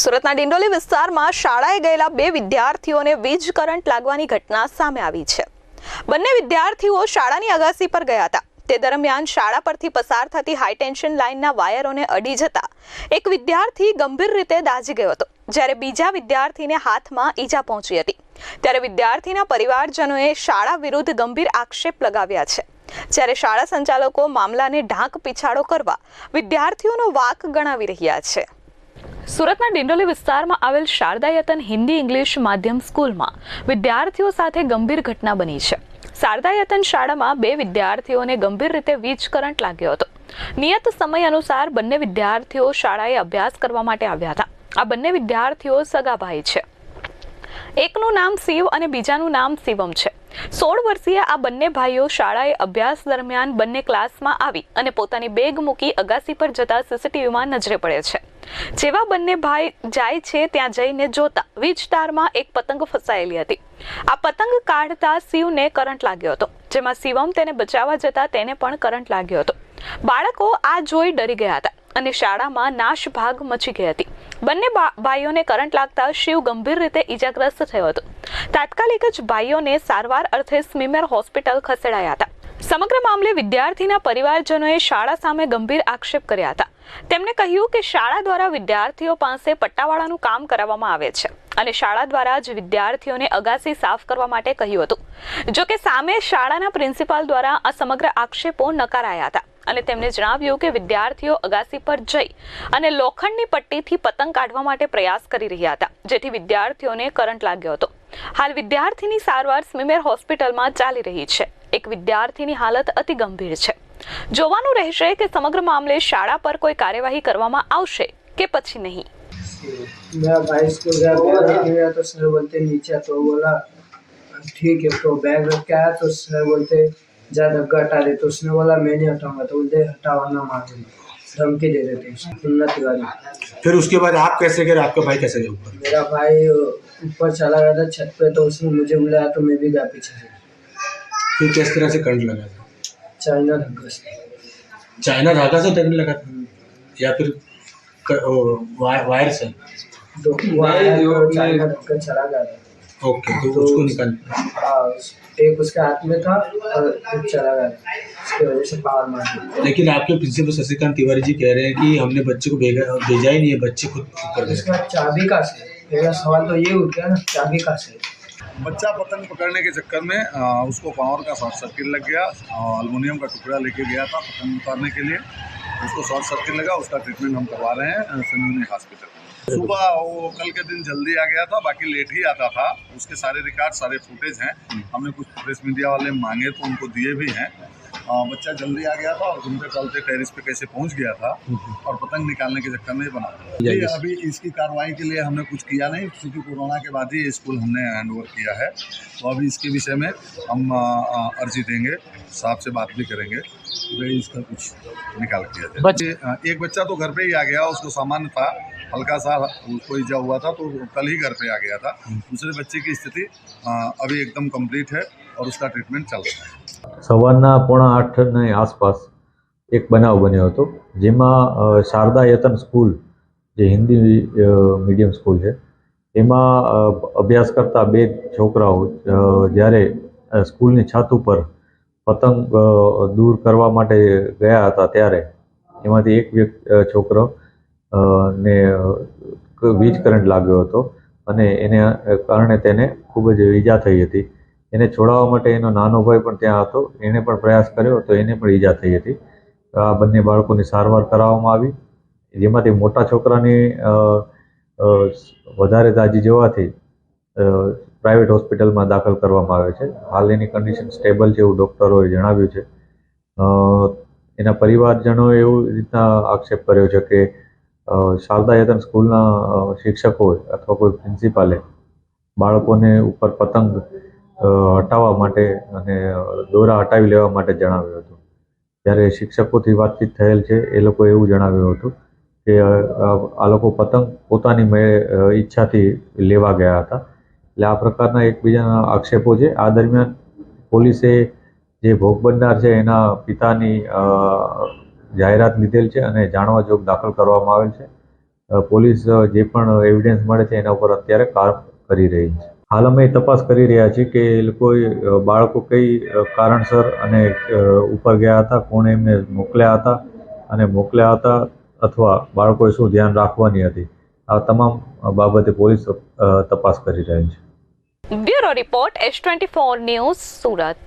સુરતના ડિંડોલી વિસ્તારમાં શાળાએ ગયેલા બે વિદ્યાર્થીઓને વીજ કરંટ લાગવાની ઘટના સામે આવી છે. બંને વિદ્યાર્થીઓ શાળાની અગાસી પર ગયા હતા. તે દરમિયાન શાળા પરથી પસાર થતી હાઈટેન્શન લાઇનના વાયરોને અડી જતા એક વિદ્યાર્થી ગંભીર રીતે દાઝી ગયો હતો, જ્યારે બીજા વિદ્યાર્થીને હાથમાં ઈજા પહોંચી હતી. ત્યારે વિદ્યાર્થીના પરિવારજનોએ શાળા વિરુદ્ધ ગંભીર આક્ષેપ લગાવ્યા છે. જ્યારે શાળા સંચાલકો મામલાને ઢાંક પીછાડો કરવા વિદ્યાર્થીઓનો વાક ગણાવી રહ્યા છે. સુરતના ડિંડોલી વિસ્તારમાં આવેલ શારદાયતન હિન્દી ઇંગ્લિશ માધ્યમ સ્કૂલમાં વિદ્યાર્થીઓ સાથે ગંભીર ઘટના બની છે. શારદાયતન શાળામાં બે વિદ્યાર્થીઓને ગંભીર રીતે વીજ કરંટ લાગ્યો હતો. નિયત સમય અનુસાર બંને વિદ્યાર્થીઓ શાળાએ અભ્યાસ કરવા માટે આવ્યા હતા. આ બંને વિદ્યાર્થીઓ સગાભાઈ છે. એકનું નામ શિવ અને બીજાનું નામ શિવમ છે. સોળ વર્ષીય આ બંને ભાઈઓ શાળાએ અભ્યાસ દરમિયાન બંને ક્લાસમાં આવી અને પોતાની બેગ મૂકી અગાસી પર જતા સીસીટીવીમાં નજરે પડે છે. જેવા બંને ભાઈ જાય છે, ત્યાં જઈને જોતા વીજ તારમાં એક પતંગ ફસાયેલી હતી. આ પતંગ કાઢતા શિવને કરંટ લાગ્યો હતો, જેમાં શિવમ તેને બચાવવા જતા તેને પણ કરંટ લાગ્યો હતો. બાળકો આ જોઈ ડરી ગયા હતા અને શાળામાં નાશ ભાગ મચી ગઈ હતી. બંને ભાઈઓને કરંટ લાગતા શિવ ગંભીર રીતે ઈજાગ્રસ્ત થયો હતો. તાત્કાલિક જ ભાઈઓને સારવાર અર્થે સ્મીમેર હોસ્પિટલ ખસેડાયા હતા. સમગ્ર મામલે વિદ્યાર્થીના પરિવારજનોએ શાળા સામે ગંભીર આક્ષેપ કર્યા હતા. તેમણે કહ્યું કે શાળા દ્વારા વિદ્યાર્થીઓ પાસે પટ્ટાવાળાનું કામ કરાવવામાં આવે છે અને શાળા દ્વારા જ વિદ્યાર્થીઓને અગાસી સાફ કરવા માટે કહ્યું હતું. જો કે સામે શાળાના પ્રિન્સિપાલ દ્વારા આ સમગ્ર આક્ષેપો નકારાયા હતા અને તેમણે જણાવ્યું કે વિદ્યાર્થીઓ અગાસી પર જઈ અને લોખંડની પટ્ટીથી પતંગ કાઢવા માટે પ્રયાસ કરી રહ્યા હતા, જેથી વિદ્યાર્થીઓને કરંટ લાગ્યો હતો. હાલ વિદ્યાર્થીની સારવાર સ્મીમેર હોસ્પિટલમાં ચાલી રહી છે. એક વિદ્યાર્થીની હાલત અતિ ગંભીર છે જોવાનું રહેશે કે સમગ્ર મામલે શાળા પર કોઈ કાર્યવાહી કરવામાં આવશે કે પછી નહીં मेरा भाई स्कूल गया बैग रख गया तो सर बोलते नीचे तो बोला ठीक है तो बैग रख के आया तो सर बोलते जा धक्का हटा दे तो उसने बोला मैं नहीं हटाऊंगा तो बोलते हटाओ ना मार धमकी दे रहे थे उसको मुन्ना तिवारी फिर उसके बाद आप कैसे गए आपका भाई कैसे गए ऊपर मेरा भाई ऊपर चला गया था छत पे तो उसने मुझे बुलाया तो मैं भी गया पीछे से फिर किस तरह से करंट लगा था? चाइना धक्का से। चाइना धागा से करंट लगा था? या फिर क- ओ, वाय- वायर से? तो वहाँ तो चाइना धक्का चला गया था। ओके तो उसको निकाल। हाँ, एक उसके हाथ में था और एक चला गया था। इसकी वजह से पावर मार दी। लेकिन आपके प्रिंसिपल शशिकांत तिवारी जी कह रहे हैं कि हमने बच्चे को भेजा भेजा ही नहीं है बच्चे खुद ऊपर गए इसका चाबी का से पहला सवाल तो ये उठ गया ना चाबी का से। बच्चा पतंग पकड़ने के चक्कर में आ, उसको पावर का शॉर्ट सर्किट लग गया अल्मोनियम का टुकड़ा लेके गया था पतंग उतारने के लिए। उसको शॉर्ट सर्किट लगा उसका ट्रीटमेंट हम करवा रहे हैं संजीवनी हॉस्पिटल में। सुबह वो कल के दिन जल्दी आ गया था बाकी लेट ही आता था। उसके सारे रिकॉर्ड सारे फुटेज हैं। हमने कुछ प्रेस मीडिया वाले मांगे तो उनको दिए भी हैं। बच्चा जल्दी आ गया था और घूमते चलते टेरिस पे कैसे पहुँच गया था और पतंग निकालने के चक्कर में बना था। अभी इसकी कार्रवाई के लिए हमने कुछ किया नहीं क्योंकि कोरोना के बाद ही स्कूल हमने हैंड ओवर किया है। तो अभी इसके विषय में हम अर्जी देंगे साहब से बात भी करेंगे इसका कुछ निकाल किया जाए बच्चे- एक बच्चा तो घर पे ही आ गया उसको सामान्य था हल्का सा उसको ईजा हुआ था तो कल ही घर पे आ गया था। दूसरे बच्चे की स्थिति अभी एकदम कंप्लीट है और उसका ट्रीटमेंट चल रहा है। સવારના પોણા આઠની આસપાસ એક બનાવ બન્યો હતો, જેમાં શારદા યતન સ્કૂલ, જે હિન્દી મીડિયમ સ્કૂલ છે, એમાં અભ્યાસ કરતા બે છોકરાઓ જ્યારે સ્કૂલની છત ઉપર પતંગ દૂર કરવા માટે ગયા હતા ત્યારે, એમાંથી એક વ્યક્તિ છોકરો ને વીજ કરંટ લાગ્યો હતો અને એને કારણે તેને ખૂબ જ ઈજા થઈ હતી. એને છોડાવવા માટે એનો નાનો ભાઈ પણ ત્યાં હતો. એણે પણ પ્રયાસ કર્યો તો એને પણ ઈજા થઈ હતી. આ બંને બાળકોની સારવાર કરાવવામાં આવી. જેમાંથી મોટા છોકરાની વધારે દાજી જવાથી પ્રાઇવેટ હોસ્પિટલમાં દાખલ કરવામાં આવે છે. હાલ એની કન્ડિશન સ્ટેબલ છે એવું ડૉક્ટરોએ જણાવ્યું છે. એના પરિવારજનોએ એવું રીતના આક્ષેપ કર્યો છે કે શારદા યતન સ્કૂલના શિક્ષકોએ અથવા કોઈ પ્રિન્સિપાલે બાળકોને ઉપર પતંગ હટાવવા માટે અને દોરા હટાવી લેવા માટે જણાવ્યું હતું. ત્યારે શિક્ષકોથી વાતચીત થયેલ છે, એ લોકો એવું જણાવ્યું હતું કે આ લોકો પતંગ પોતાની મે ઈચ્છાથી લેવા ગયા હતા. એટલે આ પ્રકારના એકબીજાના આક્ષેપો છે. આ દરમિયાન પોલીસે જે ભોગ બનનાર છે, એના પિતાની જાહેરાત લીધેલ છે અને જાણવા જોગ દાખલ કરવામાં આવેલ છે. પોલીસ જે પણ એવિડન્સ મળે છે, એના ઉપર અત્યારે કામ કરી રહી છે. હાલ અમે તપાસ કરી રહ્યા છીએ કે એ લોકોએ બાળકો કઈ કારણસર અને ઉપર ગયા હતા, કોણે એમને મોકલ્યા હતા અને મોકલ્યા હતા અથવા બાળકોએ શું ધ્યાન રાખવાની હતી? આ તમામ બાબતે પોલીસ તપાસ કરી રહી છે. Bureau report, S twenty four news Surat.